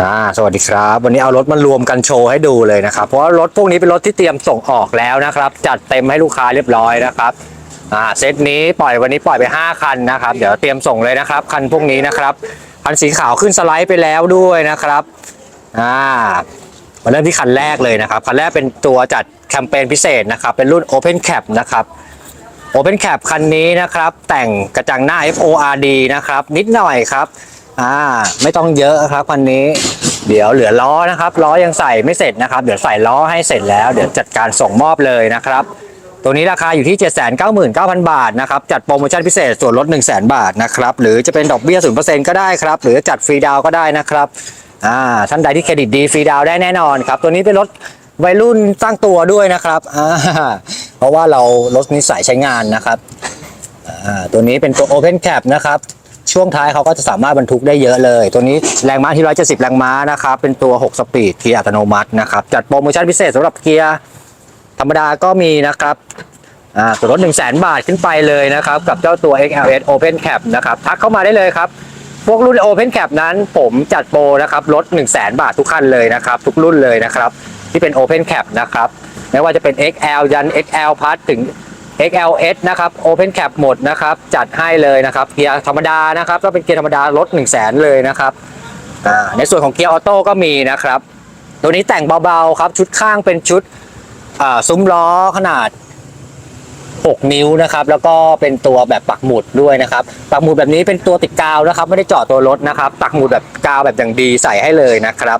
อ่าสวัสดีครับ วันนี้เอารถมารวมกันโชว์ให้ดูเลยนะครับ เพราะว่ารถพวกนี้เป็นรถที่เตรียมส่งออกแล้วนะครับ จัดเต็มให้ลูกค้าเรียบร้อยนะครับอ่าเซตนี้ปล่อยวันนี้ปล่อยไป 5 คันนะครับ เดี๋ยวเตรียมส่งเลยนะครับ คันพวกนี้นะครับคันสีขาวขึ้นสไลด์ไปแล้วด้วยนะครับอ่ามาเริ่มที่คันแรกเลยนะครับ คันแรกเป็นตัวจัดแคมเปญพิเศษนะครับ เป็นรุ่น Open Cap นะครับ Open Cap คันนี้นะครับ แต่งกระจังหน้า FORD นะครับ นิดหน่อยครับ อ่า ไม่ต้องเยอะครับคันนี้ เดี๋ยวเหลือล้อนะครับ ล้อยังใส่ไม่เสร็จนะครับ เดี๋ยวใส่ล้อให้เสร็จแล้ว เดี๋ยวจัดการส่งมอบเลยนะครับ ตัวนี้ราคาอยู่ที่ 799,000 บาทนะครับ จัดโปรโมชั่นพิเศษส่วนลด 1 0 0 0 0 0 บาทนะครับ หรือจะเป็นดอกเบี้ย0%ก็ได้ครับ หรือจัดฟรีดาวก็ได้นะครับ อ่า ท่านใดที่เครดิตดีฟรีดาวได้แน่นอนครับ ตัวนี้เป็นรถวัยรุ่นสร้งตัวด้วยนะครับ อ่า เพราะว่าเรารถนิสัยใช้งานนะครับ อ่า ตัวนี้เป็นตัว Open Cap นะครับ ช่วงท้ายเขาก็จะสามารถบรรทุกได้เยอะเลย ตัวนี้แรงม้าที่ 170 แรงม้านะครับเป็นตัว 6 สปีดเกียร์อัตโนมัตินะครับจัดโปรโมชั่นพิเศษสำหรับเกียร์ธรรมดาก็มีนะครับอ่าส่วนลด 1 0 0 0 0 0 บาทขึ้นไปเลยนะครับ กับเจ้าตัว XLS Open Cap นะครับทักเข้ามาได้เลยครับ พวกรุ่น Open Cap นั้นผมจัดโปรนะครับลด 1 0 0 0 0 0 บาททุกคันเลยนะครับ ทุกรุ่นเลยนะครับ ที่เป็น Open Cap นะครับ ไม่ว่าจะเป็น XL ยัน XL Plus ถึง XLS นะครับ Open Cap หมดนะครับ จัดให้เลยนะครับ เกียร์ธรรมดานะครับ ก็เป็นเกียร์ธรรมดาลด 1 0 0 0 0แสนเลยนะครับ ในส่วนของเกียร์ออโต้ก็มีนะครับ ตัวนี้แต่งเบาๆครับ ชุดข้างเป็นชุดซุ้มล้อขนาด 6 นิ้วนะครับ แล้วก็เป็นตัวแบบปักหมุดด้วยนะครับ ปักหมุดแบบนี้เป็นตัวติดกาวนะครับ ไม่ได้เจาะตัวรถนะครับ ปักหมุดแบบกาวแบบอย่างดีใส่ให้เลยนะครับ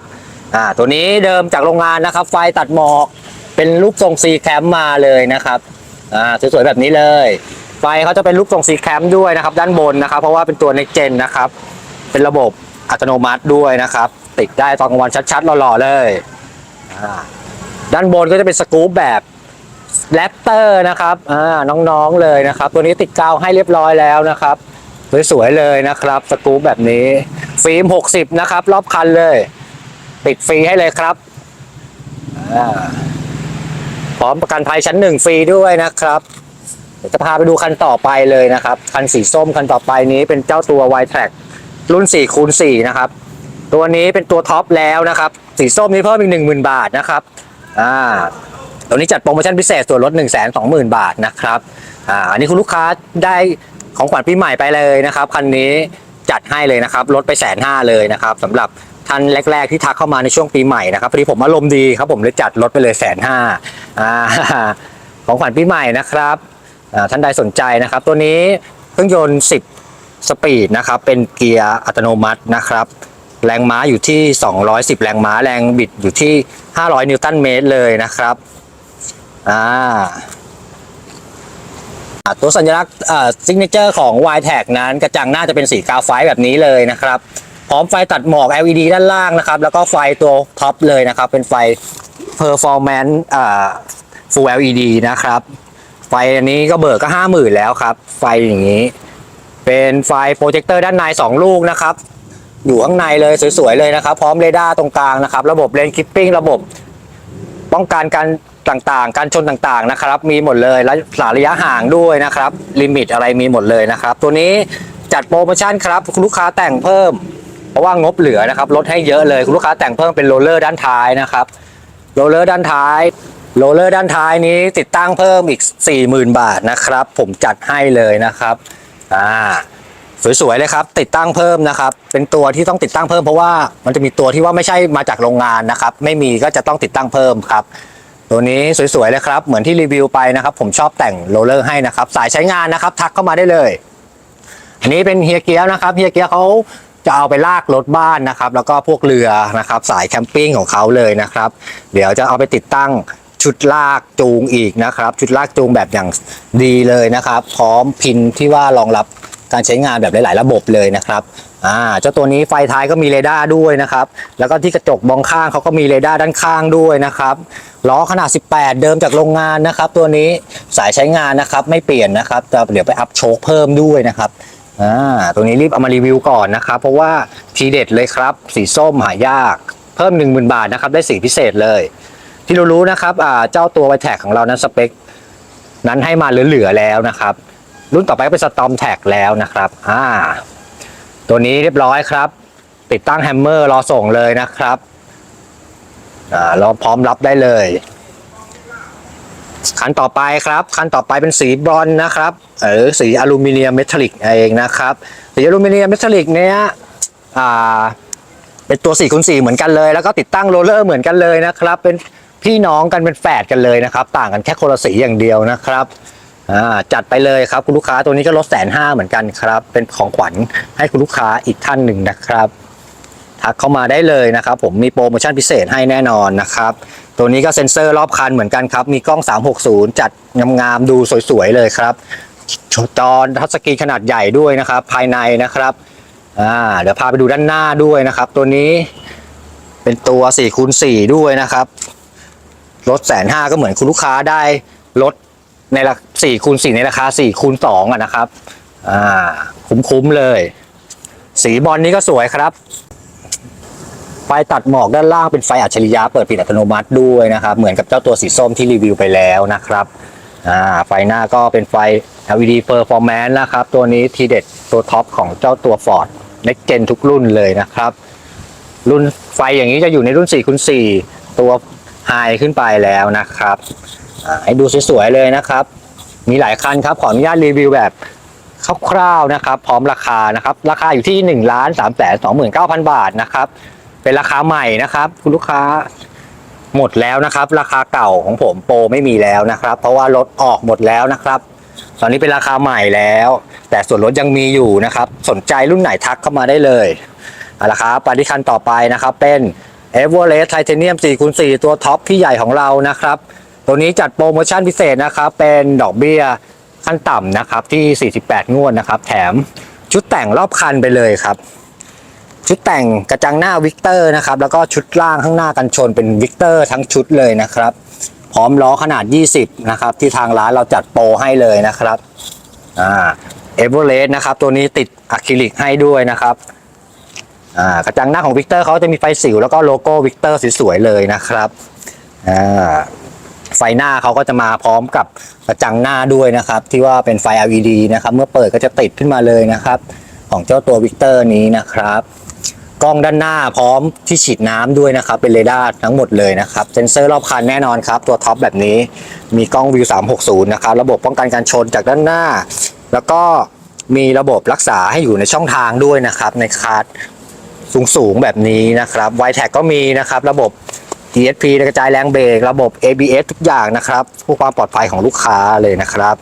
ตัวนี้เดิมจากโรงงานนะครับ ไฟตัดหมอก เป็นรูปทรงซีแคมมาเลยนะครับ อ่าสวยๆแบบนี้เลยไฟเขาจะเป็นรูปทรงซีแคมด้วยนะครับ ด้านบนนะครับ เพราะว่าเป็นตัว next gen นะครับ เป็นระบบอัตโนมัติด้วยนะครับ ติดได้ตอนกลางวันชัดๆหล่อๆเลยอ่าด้านบนก็จะเป็นสกู๊ปแบบแรปเตอร์นะครับอ่าน้องๆเลยนะครับ ตัวนี้ติดกาวให้เรียบร้อยแล้วนะครับสวยๆเลยนะครับ สกู๊ปแบบนี้ฟิล์ม 60 นะครับ รอบคันเลย ติดฟรีให้เลยครับอ่า ร้อมประกันภัยชั้นหนึ่งฟรีด้วยนะครับจะพาไปดูคันต่อไปเลยนะครับ คันสีส้มคันต่อไปนี้เป็นเจ้าตัว y t r a c รุ่น4คูณ4นะครับ ตัวนี้เป็นตัวท็อปแล้วนะครับ สีส้มนี้เพิ่มอีก 10,000 บาทนะครับอ่าตัวนี้จัดโปรโมชั่นพิเศษส่วนลด 1 2 0 0 0 0 บาทนะครับอ่าอันนี้คุณลูกค้าได้ของขวัญปีใหม่ไปเลยนะครับ คันนี้จัดให้เลยนะครับลดไปแสนห้าเลยนะครับสำหรับ ท่านแรก ๆ ที่ทักเข้ามาในช่วงปีใหม่นะครับพอดีผมอารมณ์ดีครับผมเลยจัดลดไปเลยแสนห้าของขวัญปีใหม่นะครับท่านใดสนใจนะครับ ตัวนี้เครื่องยนต์ 10 สปีดนะครับเป็นเกียร์อัตโนมัตินะครับแรงม้าอยู่ที่ 210 แรงม้าแรงบิดอยู่ที่ 500 นิวตันเมตรเลยนะครับอ่าตัวสัญลักษณ์ซิกเนเจอร์ของ y t a g นั้นกระจังหน้าจะเป็นสีกาวไฟแบบนี้เลยนะครับ พร้อมไฟตัดหมอก LED ด้านล่างนะครับ แล้วก็ไฟตัวท็อปเลยนะครับ เป็นไฟ Performance อ่า Full LED นะครับ ไฟอันนี้ก็เบิกก็50,000แล้วครับ ไฟอย่างนี้ เป็นไฟโปรเจคเตอร์ด้านใน 2 ลูกนะครับ อยู่ข้างในเลยสวยๆเลยนะครับ พร้อมเรดาร์ตรงกลางนะครับ ระบบเลนคิปปิ้งระบบป้องกันการต่างๆ การชนต่างๆนะครับ มีหมดเลยและสาระยะห่างด้วยนะครับ ลิมิตอะไรมีหมดเลยนะครับ ตัวนี้จัดโปรโมชั่นครับ ลูกค้าแต่งเพิ่ม เพราะว่างบเหลือนะครับลดให้เยอะเลยคุณลูกค้าแต่งเพิ่มเป็นโรลเลอร์ด้านท้ายนะครับโรลเลอร์ด้านท้ายโรลเลอร์ด้านท้ายนี้ติดตั้งเพิ่มอีก 40,000 บาทนะครับ ผมจัดให้เลยนะครับอ่าสวยๆเลยครับติดตั้งเพิ่มนะครับ เป็นตัวที่ต้องติดตั้งเพิ่มเพราะว่ามันจะมีตัวที่ว่าไม่ใช่มาจากโรงงานนะครับ ไม่มีก็จะต้องติดตั้งเพิ่มครับ ตัวนี้สวยๆเลยครับ เหมือนที่รีวิวไปนะครับ ผมชอบแต่งโรลเลอร์ให้นะครับ สายใช้งานนะครับ ทักเข้ามาได้เลย อันนี้เป็นเฮียเกียร์นะครับเฮียเกียร์เขา จะเอาไปลากรถบ้านนะครับ แล้วก็พวกเรือนะครับ สายแคมปิ้งของเขาเลยนะครับ เดี๋ยวจะเอาไปติดตั้งชุดลากจูงอีกนะครับ ชุดลากจูงแบบอย่างดีเลยนะครับ พร้อมพินที่ว่ารองรับการใช้งานแบบหลาย ๆ ระบบเลยนะครับอ่าเจ้าตัวนี้ไฟท้ายก็มีเรดาร์ด้วยนะครับ แล้วก็ที่กระจกมองข้างเขาก็มีเรดาร์ด้านข้างด้วยนะครับล้อขนาด 18 เดิมจากโรงงานนะครับ ตัวนี้สายใช้งานนะครับ ไม่เปลี่ยนนะครับแต่เดี๋ยวไปอัพโชคเพิ่มด้วยนะครับ อ่าตัวนี้รีบเอามารีวิวก่อนนะครับ เพราะว่าทีเด็ดเลยครับ สีส้มหายาก เพิ่ม 1 0,000 บาทนะครับ ได้สีพิเศษเลย ที่เรารู้นะครับอ่าเจ้าตัวไวแท็กของเรานั้นสเปค นั้นให้มาเหลือๆแล้วนะครับ รุ่นต่อไปก็เป็นสตอมแท็กแล้วนะครับอ่าตัวนี้เรียบร้อยครับ ติดตั้งแฮมเมอร์รอส่งเลยนะครับอ่ารอพร้อมรับได้เลย คันต่อไปครับ คันต่อไปเป็นสีบรอนนะครับหรือสีอลูมิเนียมเมทัลลิกเองนะครับสีอลูมิเนียมเมทัลลิกเนี้ยอ่าเป็นตัว4คูณ4เหมือนกันเลย แล้วก็ติดตั้งโรลเลอร์เหมือนกันเลยนะครับ เป็นพี่น้องกันเป็นแฝดกันเลยนะครับ ต่างกันแค่คนละสีอย่างเดียวนะครับอ่าจัดไปเลยครับคุณลูกค้าตัวนี้ก็ลดแสนห้าเหมือนกันครับ เป็นของขวัญให้คุณลูกค้าอีกท่านหนึ่งนะครับ ทักเข้ามาได้เลยนะครับผมมีโปรโมชั่นพิเศษให้แน่นอนนะครับ ตัวนี้ก็เซ็นเซอร์รอบคันเหมือนกันครับ มีกล้อง 360 จัดงามๆดูสวยๆเลยครับจอทัชสกรีนขนาดใหญ่ด้วยนะครับ ภายในนะครับอ่าเดี๋ยวพาไปดูด้านหน้าด้วยนะครับ ตัวนี้เป็นตัว4คูณ4ด้วยนะครับรถแสนห้าก็เหมือนคุณลูกค้าได้รถในราสี่คูณ4ในราคา4คูณ2อะนะครับ อ่า คุ้มๆเลย สีบอลนี้ก็สวยครับ ไฟตัดหมอกด้านล่างเป็นไฟอัจฉริยะเปิดปิดอัตโนมัติด้วยนะครับ เหมือนกับเจ้าตัวสีส้มที่รีวิวไปแล้วนะครับอ่าไฟหน้าก็เป็นไฟ LED Performance นะครับ ตัวนี้ทีเด็ดตัวท็อปของเจ้าตัว Ford Next Gen ทุกรุ่นเลยนะครับ รุ่นไฟอย่างนี้จะอยู่ในรุ่น4คูณ4ตัวไฮขึ้นไปแล้วนะครับให้ดูสวยๆเลยนะครับ มีหลายคันครับ ขออนุญาตรีวิวแบบคร่าวๆนะครับ พร้อมราคานะครับ ราคาอยู่ที่1นึ่งล้านสามแสนสองหมื่นเก้าพันบาทนะครับ เป็นราคาใหม่นะครับ คุณลูกค้าหมดแล้วนะครับ ราคาเก่าของผมโปรไม่มีแล้วนะครับ เพราะว่ารถออกหมดแล้วนะครับ ตอนนี้เป็นราคาใหม่แล้ว แต่ส่วนลดยังมีอยู่นะครับ สนใจรุ่นไหนทักเข้ามาได้เลยเอาละครับไปที่คันต่อไปนะครับ เป็น e v e r e s t Titanium 4คูณ4ตัวท็อปที่ใหญ่ของเรานะครับ ตัวนี้จัดโปรโมชั่นพิเศษนะครับ เป็นดอกเบี้ยขั้นต่ำนะครับที่ 48 งวดนะครับ แถมชุดแต่งรอบคันไปเลยครับ ชุดแต่งกระจังหน้าวิกเตอร์นะครับแล้วก็ชุดล่างข้างหน้ากันชนเป็นวิกเตอร์ทั้งชุดเลยนะครับ พร้อมล้อขนาด 20 นะครับ ที่ทางร้านเราจัดโปรให้เลยนะครับอ่าเอเวอเรสต์นะครับตัวนี้ติดอะคริลิกให้ด้วยนะครับอ่ากระจังหน้าของวิกเตอร์เขาจะมีไฟสิวแล้วก็โลโก้วิกเตอร์สวยๆเลยนะครับอ่าไฟหน้าเขาก็จะมาพร้อมกับกระจังหน้าด้วยนะครับ ที่ว่าเป็นไฟ LED นะครับ เมื่อเปิดก็จะติดขึ้นมาเลยนะครับ ของเจ้าตัววิกเตอร์นี้นะครับ กล้องด้านหน้าพร้อมที่ฉีดน้ำด้วยนะครับ เป็นเรดาร์ทั้งหมดเลยนะครับเซ็นเซอร์รอบคันแน่นอนครับ ตัวท็อปแบบนี้มีกล้องวิว 360 นะครับ ระบบป้องกันการชนจากด้านหน้า แล้วก็มีระบบรักษาให้อยู่ในช่องทางด้วยนะครับ ในคาร์ดสูงๆแบบนี้นะครับไวแท็กก็มีนะครับ ระบบ ESP กระจายแรงเบรกระบบ ABS ทุกอย่างนะครับเพื่อความปลอดภัยของลูกค้าเลยนะครับ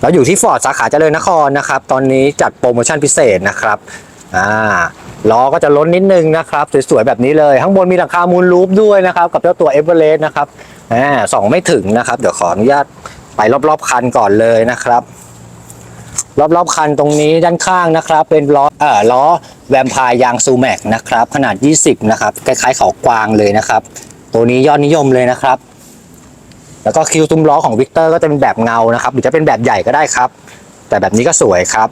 เราอยู่ที่ฟอร์ดสาขาเจริญนครนะครับ ตอนนี้จัดโปรโมชั่นพิเศษนะครับ อ่าล้อก็จะล้นนิดนึงนะครับ สวยๆแบบนี้เลย ข้างบนมีหลังคามูลลูปด้วยนะครับ กับเจ้าตัวเอเวอเรสต์นะครับอ่าสองไม่ถึงนะครับ เดี๋ยวขออนุญาตไปรอบๆคันก่อนเลยนะครับ รอบๆคันตรงนี้ด้านข้างนะครับ เป็นล้อเอ่อล้อแวมพร์ยางซูแม็กนะครับ ขนาด 20 นะครับ คล้ายๆเขากวางเลยนะครับ ตัวนี้ยอดนิยมเลยนะครับ แล้วก็คิวตุ้มล้อของวิกเตอร์ก็จะเป็นแบบเงานะครับ หรือจะเป็นแบบใหญ่ก็ได้ครับ แต่แบบนี้ก็สวยครับ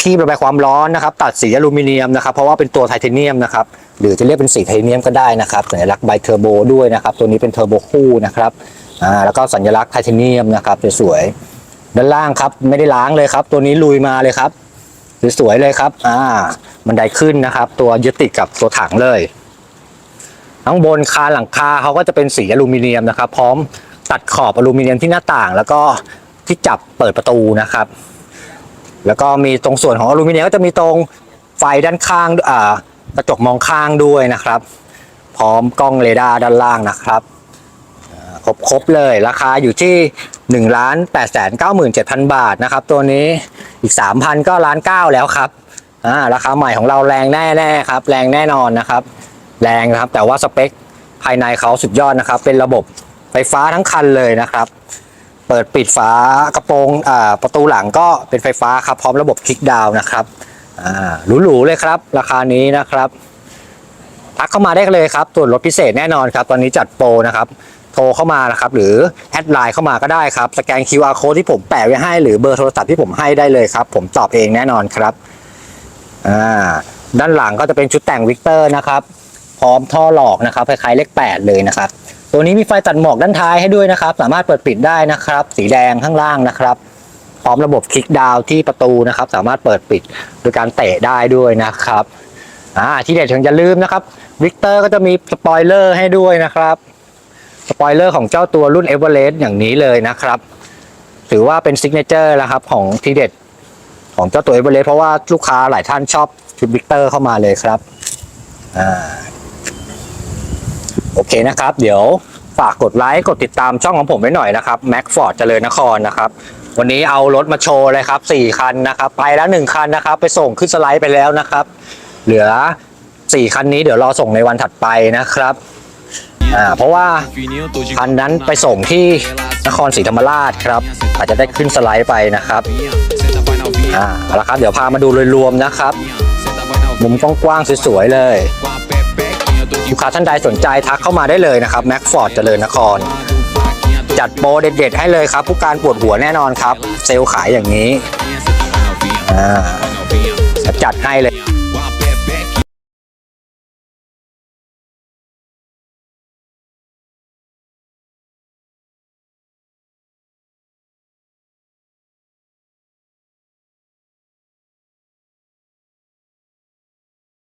ครีมระบายความร้อนนะครับ ตัดสีอลูมิเนียมนะครับ เพราะว่าเป็นตัวไทเทเนียมนะครับ หรือจะเรียกเป็นสีไทเทเนียมก็ได้นะครับ สัญลักษณ์ไบเทอร์โบด้วยนะครับ ตัวนี้เป็นเทอร์โบคู่นะครับอ่าแล้วก็สัญลักษณ์ไทเทเนียมนะครับสวยๆด้านล่างครับไม่ได้ล้างเลยครับ ตัวนี้ลุยมาเลยครับสวยๆเลยครับอ่าบันไดขึ้นนะครับ ตัวยึดติดกับตัวถังเลยข้างบนคานหลังคาเขาก็จะเป็นสีอลูมิเนียมนะครับ พร้อมตัดขอบอลูมิเนียมที่หน้าต่าง แล้วก็ที่จับเปิดประตูนะครับ แล้วก็มีตรงส่วนของอลูมิเนียมก็จะมีตรงไฟด้านข้างอ่ากระจกมองข้างด้วยนะครับ พร้อมกล้องเรดาร์ด้านล่างนะครับครบครบเลยราคาอยู่ที่1นึ่งล้านแปดแสนเก้าหมื่นเจ็ดพันบาทนะครับ ตัวนี้อีก 3,000 ก็ล้านเก้าแล้วครับอ่าราคาใหม่ของเราแรงแน่ๆครับ แรงแน่นอนนะครับ แรงนะครับแต่ว่าสเปคภายในเขาสุดยอดนะครับ เป็นระบบไฟฟ้าทั้งคันเลยนะครับ เปิดปิดฝากระโปรงประตูหลังก็เป็นไฟฟ้าครับพร้อมระบบคลิกดาวนะครับหรูๆเลยครับ ราคานี้นะครับทักเข้ามาได้เลยครับส่วนลดพิเศษแน่นอนครับ ตอนนี้จัดโปรนะครับโทรเข้ามานะครับ หรือแอดไลน์เข้ามาก็ได้ครับ สแกน QR code ที่ผมแปะไว้ให้ หรือเบอร์โทรศัพท์ที่ผมให้ได้เลยครับ ผมตอบเองแน่นอนครับ อ่า ด้านหลังก็จะเป็นชุดแต่งวิกเตอร์นะครับ พร้อมท่อหลอกนะครับคล้ายๆเลข8 เลยนะครับ ตัวนี้มีไฟตัดหมอกด้านท้ายให้ด้วยนะครับ สามารถเปิดปิดได้นะครับ สีแดงข้างล่างนะครับ พร้อมระบบคลิกดาวที่ประตูนะครับ สามารถเปิดปิดโดยการเตะได้ด้วยนะครับอ่าที่เด็ดถึงจะลืมนะครับวิกเตอร์ก็จะมีสปอยเลอร์ให้ด้วยนะครับสปอยเลอร์ของเจ้าตัวรุ่นเอเวอเรสต์อย่างนี้เลยนะครับ ถือว่าเป็นซิกเนเจอร์แล้วครับของทีเด็ดของเจ้าตัวเอเวอเรสต์เพราะว่าลูกค้าหลายท่านชอบชุดวิกเตอร์เข้ามาเลยครับอ่า โอเคนะครับ เดี๋ยวฝากกดไลค์กดติดตามช่องของผมไว้หน่อยนะครับแม็กฟอร์ดเจริญนครนะครับวันนี้เอารถมาโชว์เลยครับสี่คันนะครับไปแล้วหนึ่งคันนะครับ ไปส่งขึ้นสไลด์ไปแล้วนะครับ เหลือสี่คันนี้เดี๋ยวรอส่งในวันถัดไปนะครับอ่าเพราะว่าคันนั้นไปส่งที่นครศรีธรรมราชครับ อาจจะได้ขึ้นสไลด์ไปนะครับอ่าเอาละครับเดี๋ยวพามาดูโดยรวมนะครับ มุมกว้างๆสวยๆเลย ลูกค้าท่านใดสนใจทักเข้ามาได้เลยนะครับแม็กฟอร์ดเจริญนคร จัดโปรเด็ดๆให้เลยครับ ผู้การปวดหัวแน่นอนครับ เซลล์ขายอย่างนี้จัดให้เลย